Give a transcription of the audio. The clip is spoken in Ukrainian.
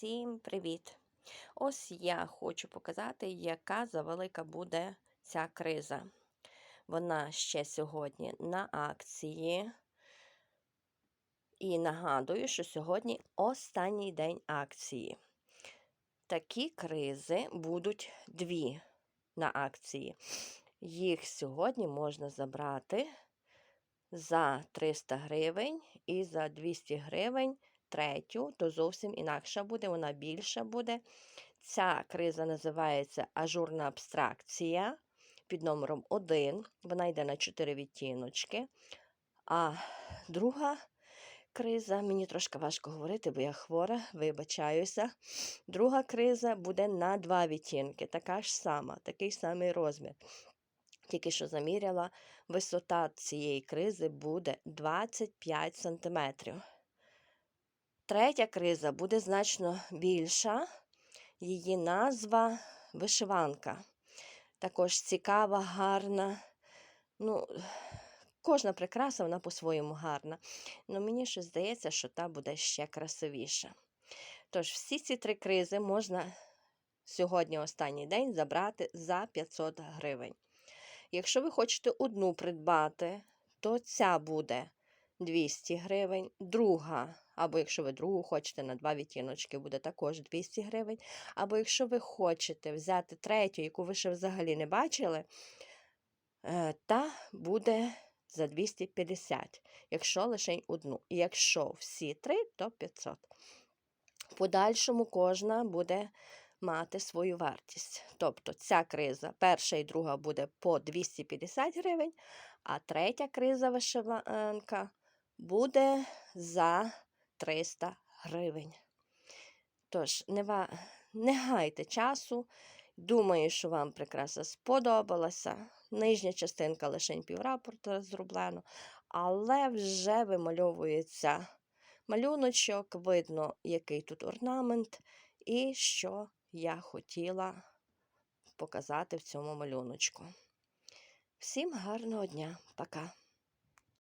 Всім привіт! Ось я хочу показати, яка завелика буде ця криза. Вона ще сьогодні на акції. І нагадую, що сьогодні останній день акції. Такі кризи будуть дві на акції. Їх сьогодні можна забрати за 300 гривень і за 200 гривень третю, то зовсім інакша буде, вона більша буде. Ця криза називається ажурна абстракція під номером 1. Вона йде на 4 відтіночки. А друга криза, мені трошки важко говорити, бо я хвора, вибачаюся. Друга криза буде на 2 відтінки, така ж сама, такий самий розмір. Тільки що заміряла, висота цієї кризи буде 25 см. Третя криза буде значно більша. Її назва вишиванка. Також цікава, гарна. Ну, Кожна прикраса вона по-своєму гарна. Ну, мені ще здається, що та буде ще красивіша. Тож, всі ці три кризи можна сьогодні, останній день, забрати за 500 гривень. Якщо ви хочете одну придбати, то ця буде 200 гривень, друга, або якщо ви другу хочете на два відтіночки, буде також 200 гривень. Або якщо ви хочете взяти третю, яку ви ще взагалі не бачили, е, та буде за 250, якщо лише одну. І якщо всі три, то 500. В подальшому кожна буде мати свою вартість. Тобто ця криза, перша і друга буде по 250 гривень, а третя криза вишиванка буде за 300 гривень. Тож, не, не гайте часу. Думаю, що вам прикраса сподобалася. Нижня частинка лише піврапорта зроблено, але вже вимальовується малюночок, видно, який тут орнамент, і що я хотіла показати в цьому малюночку. Всім гарного дня, пока!